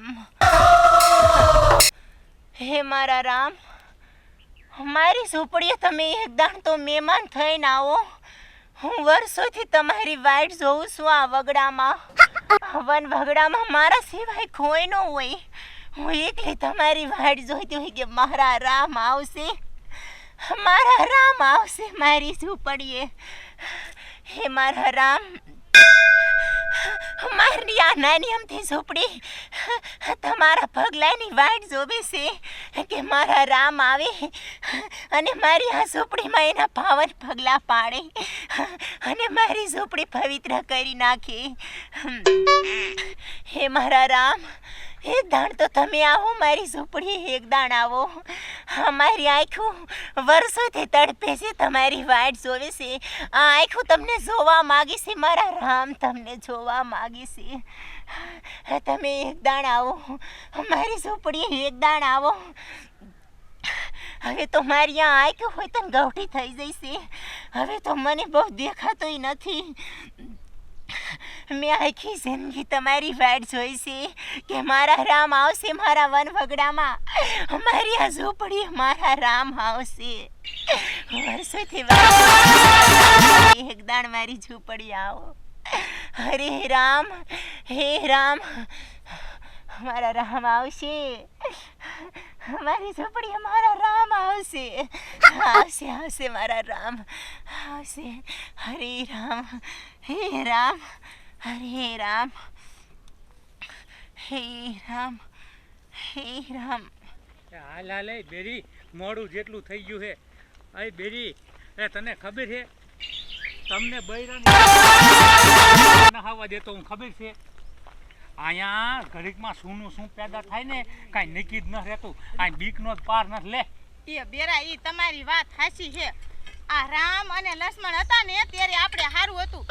રામ. હે મારા રામ, મારી ઝૂંપડીએ તમે એક દાણ તો મહેમાન થઈને આવો. હું વર્ષોથી તમારી વાઇટ જોઉં છું આ વગડામાં. વન વગડામાં મારા સિવાય કોઈ ન હોય. હું એકલી તમારી વાઇટ જોઈતી હોય કે મારા રામ આવશે. મારા રામ આવશે મારી ઝૂંપડીએ. હે મારા રામ મારી આ નાની અમથી ઝૂંપડી તમારા પગલાની વાટ જોવે છે કે મારા રામ આવે અને મારી આ ઝૂંપડીમાં એના પાવન પગલા પાડે અને મારી ઝૂંપડી પવિત્ર કરી નાખે. હે મારા રામ એક દાણ તો તમે આવો, મારી ઝૂંપડી એક દાણ આવો. અમારી મારી આંખું વર્ષોથી તડપે છે, તમારી વાટ જોવે છે. આ આંખું તમને જોવા માગી છે, મારા રામ તમને જોવા માગી છે. તમે એક દાણ આવો, મારી ઝૂંપડી એક દાણ આવો. હવે તો મારી આ આંખ હોય તો ગવઠી થઈ જઈશે હવે તો મને બહુ દેખાતોય નથી. મેં આખી જિંદગી તમારી વાટ જોઈ છે કે મારા રામ આવશે મારા વન વગડામાં. અમારી આ ઝૂંપડી મારા રામ આવશે. વર્ષોથી એકદાણ એક દાણ મારી ઝૂંપડી આવો. હરે રામ, હે રામ, મારા રામ આવશે. મારી ઝૂંપડી મારા રામ આવશે. આવશે આવશે મારા રામ. આવશે હરે રામ હે રામ હરે રામ હે રામ હે રામ હાલ હાલ એ બેરી મોડું જેટલું થઈ ગયું છે. અય બેરી એ તને ખબર છે? તમને બૈરા નહાવા દેતો હું ખબર છે? અહીંયા ઘડીકમાં શું શું પેદા થાય ને કાંઈ નક્કી જ ન રહેતું. આ બીકનો જ પાર નથી લે. એ બેરા એ તમારી વાત સાચી છે. આ રામ અને લક્ષ્મણ હતા ને ત્યારે આપણે હારું હતું.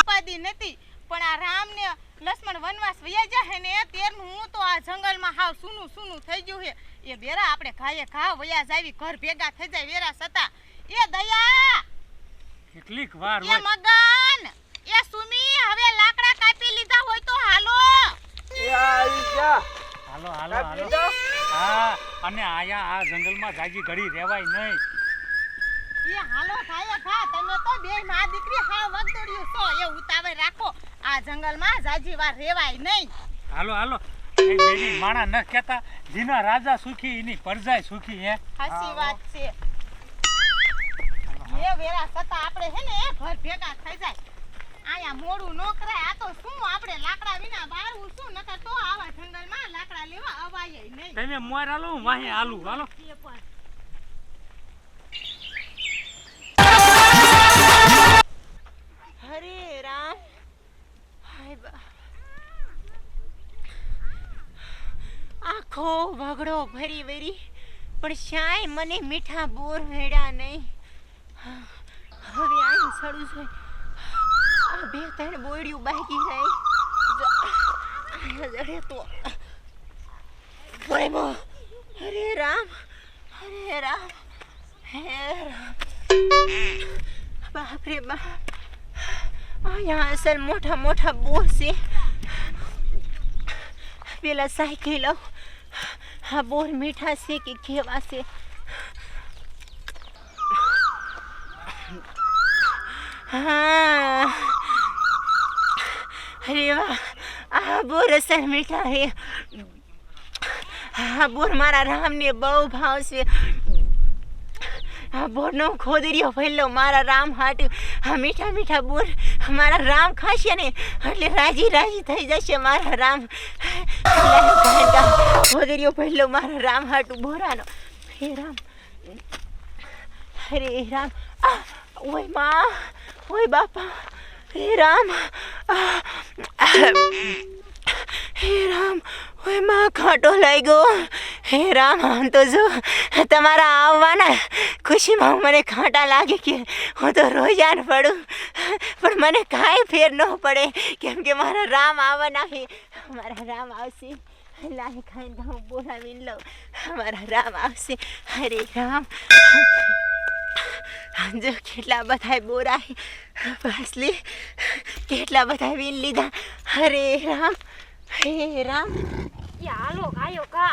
ઉપાધિ નથી પણ આ રામ ને લક્ષ્મણ વનવાસ વયા જાય ને તેરનું હું તો આ જંગલમાં હાવ સૂનું સૂનું થઈ ગયું છે એ બેરા આપણે ઘાયે ઘા વયા જાવી ઘર ભેગા થઈ જાય વેરા સતા. એ દયા! કેટલીક વાર એ મગન! એ સુમી હવે લાકડા કાપી લીધા હોય તો હાલો. હાલો હાલો હાલો. હા અને આયા આ જંગલમાં જાજી ઘડી રહેવાય નહીં. એ હાલો થાય ખા તમે તો બે માં દીકરી હા વગદોડ્યું છો એ ઉતાવળ રાખો. આ જંગલમાં જાજી વાર રેવાય નહીં. હાલો હાલો. એ બેરી માણા ન કહેતા જેના રાજા સુખી એની પ્રજા સુખી હે? હાસી વાત છે. એ વેરા સતા આપણે હે ને ઘર ભેગા થઈ જાય. આયા મોડું નો કરાય આ તો શું આપણે લાકડા વિના બારવું શું? નકર તો આવા જંગલમાં લાકડા લેવા અવાય નહીં. તમે મોર હાલો હું વાહે હાલું હાલો. આખો વગડો ભરી ભરી પણ શાય મને મીઠા બોર હેડા નહીં. હવે આ સડું છે. આ બે ત્રણ બોયડિયું બાકી રહી. જડે તો. પ્રેમો હરે રામ હરે રામ, હે રામ. બાપ રે બાપ અહીંયા અસલ મોટા મોટા બોર છે. પેલા સાયકલ આ બોર મીઠા છે કે કેવા છે? હા. અરે વાહ. આ બોર અસર મીઠા હે આ બોર મારા રામને બહુ ભાવશે આ બોરનો ખોદરીઓ ફેરલો મારા રામ હાટ. આ મીઠા મીઠા બોર મારા રામ ખાશે ને, એટલે રાજી રાજી થઈ જશે મારા રામ. વગેરે પહેલો મારા રામ હાટું બોરાનો. હે રામ. હરે રામ. ઓયમાં, ઓય બાપા. હે રામ. હે રામ. ઓયમાં, ખાટો લાગ્યો હે રામ, આમ તો જો, તમારા આવવાના ખુશીમાં મને ખાટા લાગે કે હું તો રોજાન પડું. પણ મને કાંઈ ફેર ન પડે કેમ કે મારા રામ આવવાના છે મારા રામ આવશે. લાહી ખાઈને તો હું બોલાવી લઉં. મારા રામ આવશે. હરે રામ. જો કેટલા બધા બોરા પાસલી કેટલા બધા વીન લીધા. હરે રામ. હે રામ. હાલો ગાયો કા.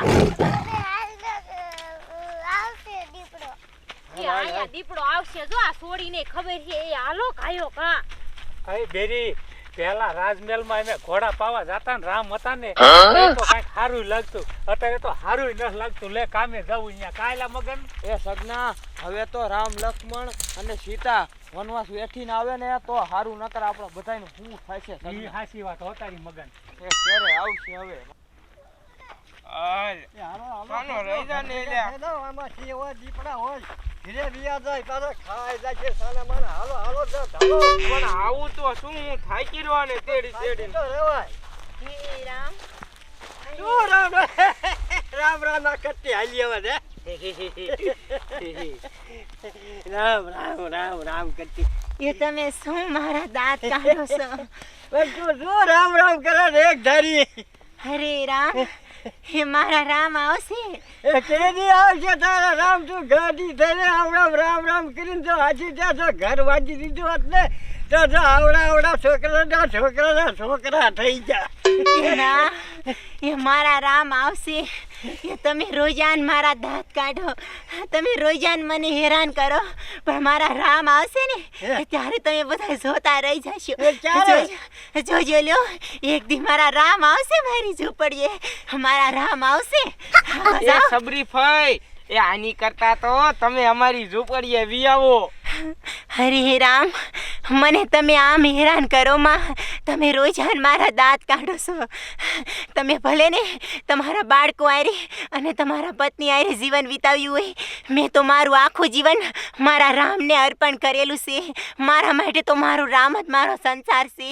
એ આયા દીપડો આવશે જો આ છોડીને ખબર છે એ હાલો ગાયો કા. અરે બેરી પહેલા રાજમહેલમાં અમે ઘોડા પાવા જતા ને રામ હતા ને તો કાંઈક સારું લાગતું. અત્યારે તો સારું ન લાગતું લે કામે જવું અહીંયા. કાયલા મગન? એ સગના હવે તો રામ લક્ષ્મણ અને સીતા વનવાસ વેઠીને આવે ને તો હારું નકર આપણે બધા શું થાય છે હાસી વાત હોતારી મગન. એ ક્યારે આવશે હવે. કાનો રહી જા ને લ્યા. પણ આવું તો શું હું થાકી રહ્યો ને તેડી તેડીને. હે રામ. રામ રામ આ કટ્ટી હાલી આવે ને રામ રામ રામ રામ કટ્ટી એ તમે શું મારા દાંત કાઢો છો? જો રામ રામ કરે એક ધારી. હરે રામ. હે મારા રામ આવશે. એ કેદી આવશે તારા રામ તું ગાડી થઈને આવડા રામ રામ કરીને તો હાજી ત્યાં તો ઘર વાંચી દીધું હોત ને તો તો આવડા આવડા છોકરાના છોકરાના છોકરા થઈ ગયા એ ના એ મારા રામ આવશે. તમે રોજાન મારા દાંત કાઢો. તમે રોજાન મને હેરાન કરો. પણ મારા રામ આવશે ને ત્યારે તમે બધા જોતા રહી જશો? જોજો- લ્યો એક દી મારા રામ આવશે મારી ઝૂંપડીએ. મારા રામ આવશે. સબરી ફઈ એ આની કરતા તો તમે અમારી ઝૂંપડીએ વી આવો હરે રામ મને તમે આમ હેરાન કરો, માં. તમે રોજાન મારા દાંત કાઢો છો. તમે ભલે ને તમારા બાળકો આરે અને તમારા પત્ની આરે જીવન વિતાવ્યું હોય, મેં તો મારું આખું જીવન મારા રામને અર્પણ કરેલું છે. મારા માટે તો મારું રામ જ મારો સંસાર છે.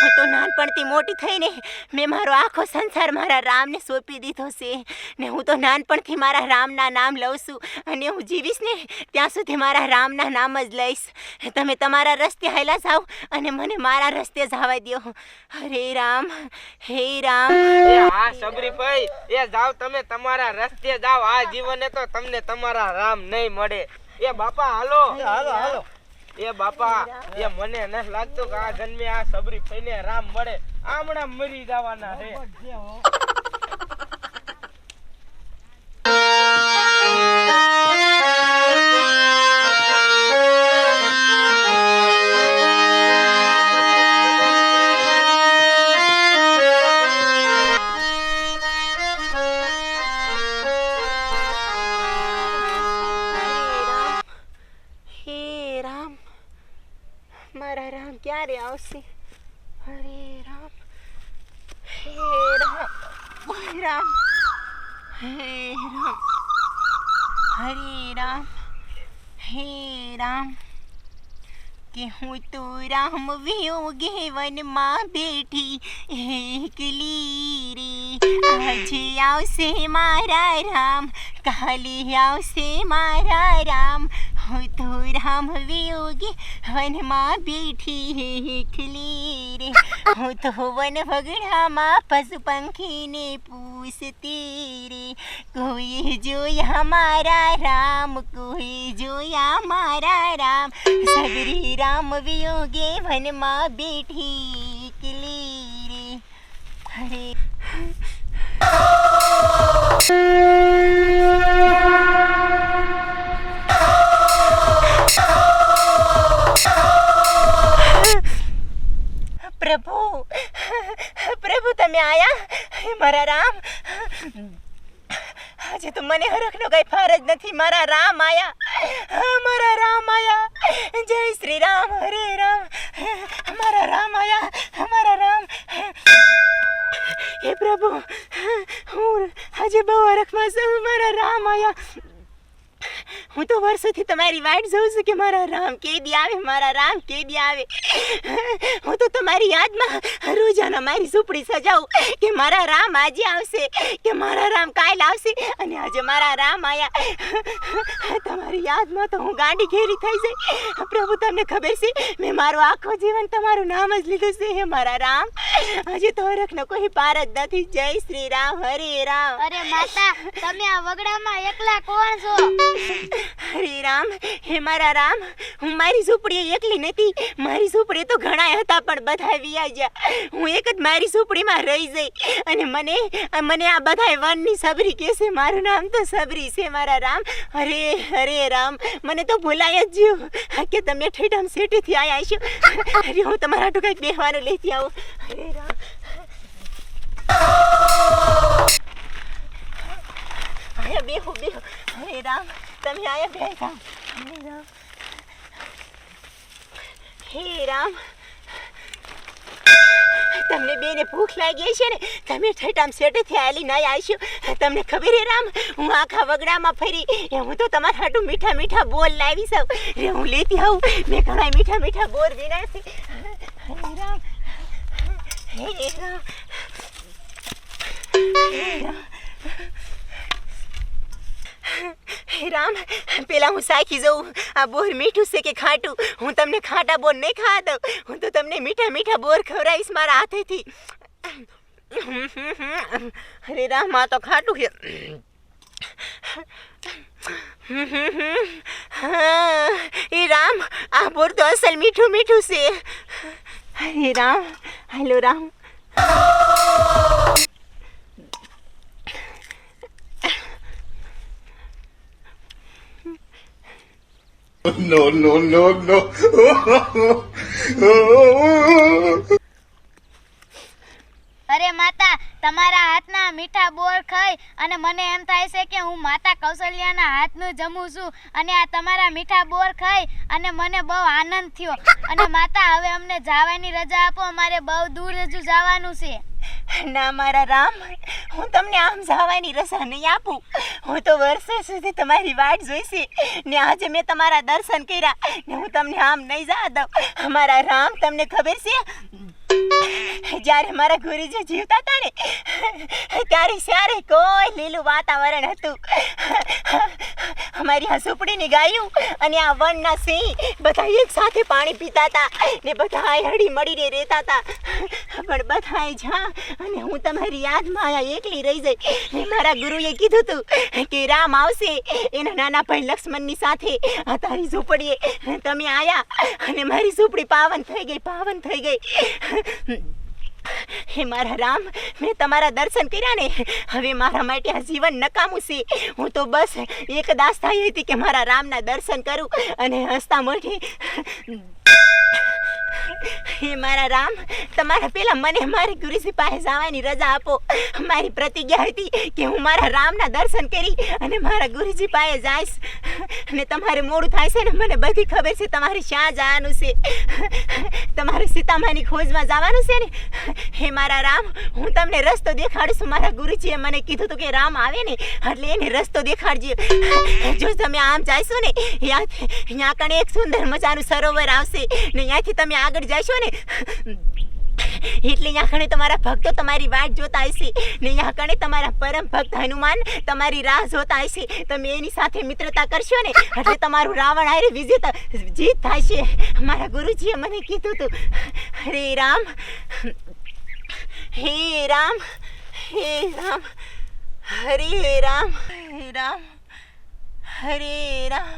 હું તો નાનપણથી મોટી થઈને મેં મારો આખો સંસાર મારા રામને સોંપી દીધો છે ને હું તો નાનપણથી મારા રામના નામ લઉં છું અને હું જીવીશ ને ત્યાં સુધી મારા રામના નામ જ લઈશ. તમે તમારા રસ્તે હાલ્યા જાઓ અને મને મારા રસ્તે જવા દો હરે રામ હે રામ. એ હા સબરી ભાઈ એ જાવ તમે તમારા રસ્તે જાવ. આ જીવને તો તમને તમારા રામ નહીં મળે. એ બાપા હાલો. હાલો હાલો. એ બાપા એ મને ન લાગતું કે આ જન્મે આ સબરી ફઈને રામ મળે. આમણા મરી જવાના છે. મારા રામ ક્યારે આવશે હરે રામ હે રામ હે રામ હે રામ હરે રામ હે રામ કે હું તો રામ વિયોગે વનમાં બેઠી એકલી રે આજે આવશે મારા રામ કાલે આવશે મારા રામ હું તો રામ વિયોગે વનમાં બેઠી એકલી રે હું તો વન વગડામાં પશુ પંખીને પૂછતી રે કોઈ જોયા મારા રામ કોઈ જોયા મારા રામ સબરી રામ વિયોગે વનમાં બેઠી એકલી રે હરે પ્રભુ પ્રભુ હું આજે બહુ અરખમાં છું મારા રામ આયા હું તો વર્ષોથી તમારી વાટ જોઉં છું કે મારા રામ કેદી આવે મારા રામ કેદી આવે હું તો તમારી યાદમાં રોજાના મારી ઝૂંપડી સજાવું કે મારા રામ આજે આવશે કે મારા રામ કાલ આવશે અને આજે મારા રામ આયા તમારી યાદમાં તો હું ગાંડી ઘેરી થઈ જઈ પ્રભુ તમને ખબર છે મેં મારું આખો જીવન તમારું નામ જ લીધું છે હે મારા રામ આજે તો રખનો કોઈ પાર જ નથી. જય શ્રી રામ હરે રામ. અરે માતા તમે આ વગડામાં એકલા કોણ છો? હરે રામ હે મારા રામ હું મારી ઝૂંપડી એકલી નથી. મારી ઝૂંપડી તો ઘણા હતા પણ બધા વિયા ગયા હું એક જ મારી ઝૂંપડીમાં રહી જઈ. અને મને મને આ બધા વનની સબરી કહેશે. મારું નામ તો સબરી છે મારા રામ. હરે હરે રામ. મને તો ભૂલાય જ જ્યું કે તમે ઠેઠામ સેટીથી આવ્યા છો? અરે હું તમારા ટુકાઈ બેહવાનું લેતી આવું. હરે રામ આયા બેહો બેહો હરે રામ તમે આયા બેઠા હરે રામ હે રામ તમને બેને ભૂખ લાગી છે ને તમે ઠેટામ સેટેથી થયેલી ના આવશો તમને ખબર હે રામ હું આખા વગડામાં ફરી હું તો તમારા હાટું મીઠા મીઠા બોલ લાવી સૌ રે હું લેતી આવું મેં ઘણા મીઠા મીઠા બોર વિના રામ હે રામ હે રામ હે રામ પેલા હું સાખી જઉં આ બોર મીઠું છે કે ખાટું હું તમને ખાટા બોર નહીં ખાવા દઉં હું તો તમને મીઠા મીઠા બોર ખવડાવીશ મારા હાથેથી અરે રામ આ તો ખાટું છે હા, એ રામ આ બોર તો અસલ મીઠું મીઠું છે અરે Ram hello Ram No, no, no, no. અરે માતા તમારા હાથના મીઠા બોર ખાઈ અને મને એમ થાય છે કે હું માતા કૌશલ્યાના હાથનું જમું છું અને આ તમારા મીઠા બોર ખાઈ અને મને બહુ આનંદ થયો. અને માતા, હવે અમને જવાની રજા આપો અમારે બહુ દૂર હજુ જવાનું છે. ના મારા રામ, હું તમને આમ જવાની રજા નહીં આપું. હું તો વર્ષો સુધી તમારી વાટ જોઈશે. ને આજે મેં તમારા દર્શન કર્યા. ને હું તમને આમ નહીં જવા દઉં. મારા રામ, તમને ખબર છે? જ્યારે મારા ગુરુજી જીવતા હતા ને, ત્યારે સારે કોઈ લીલું વાતાવરણ હતું. અમારી આ ઝૂંપડીની ગાયું અને આ વનના સિંહ બધા એક સાથે પાણી પીતા હતા ને બધા હળી મળીને રહેતા હતા. પણ બધા જા, અને હું તમારી યાદમાં આયા એકલી રહી જઈ. ને મારા ગુરુએ કીધું હતું કે રામ આવશે, એના નાના ભાઈ લક્ષ્મણની સાથે. આ તારી ઝૂંપડીએ તમે આયા, અને મારી ઝૂંપડી પાવન થઈ ગઈ, પાવન થઈ ગઈ. હે મારા રામ, મેં તમારા દર્શન કર્યા ને. હવે મારા માટે આ જીવન નકામું છે. હું તો બસ એક દાસ થઈ હતી કે મારા રામના દર્શન કરું અને હસતા મોઢે હે મારા રામ, તમારા પેલા મને મારી ગુરુજી પાસે જવાની રજા આપો. મારી પ્રતિજ્ઞા હતી કે હું મારા રામના દર્શન કરી અને મારા ગુરુજી પાસે જઈશ. અને તમારે મોડું થાય છે ને, મને બધી ખબર છે, તમારે શ્યાં જવાનું છે. તમારે સીતામાની ખોજમાં જવાનું છે ને? હે મારા રામ, હું તમને રસ્તો દેખાડું છું. મારા ગુરુજીએ મને કીધું હતું કે રામ આવે ને, એટલે એને રસ્તો દેખાડજો. જો તમે આમ જઈશો ને ત્યાંથી ત્યાં કણે એક સુંદર મજાનું સરોવર આવશે ને ત્યાંથી તમે આગળ જશો ને? એટલે અહીંયા કણે તમારા ભક્તો તમારી વાટ જોતા હશે. ને અહીંયા કણે તમારા પરમ ભક્ત હનુમાન તમારી રાહ જોતા હશે. તમે એની સાથે મિત્રતા કરશો ને? એટલે તમારું રાવણ હારે વિજેતા જીત થશે મારા ગુરુજીએ મને કીધું હતું હરે રામ. હે રામ. હે રામ. હરે રામ. હરે રામ. હરે રામ.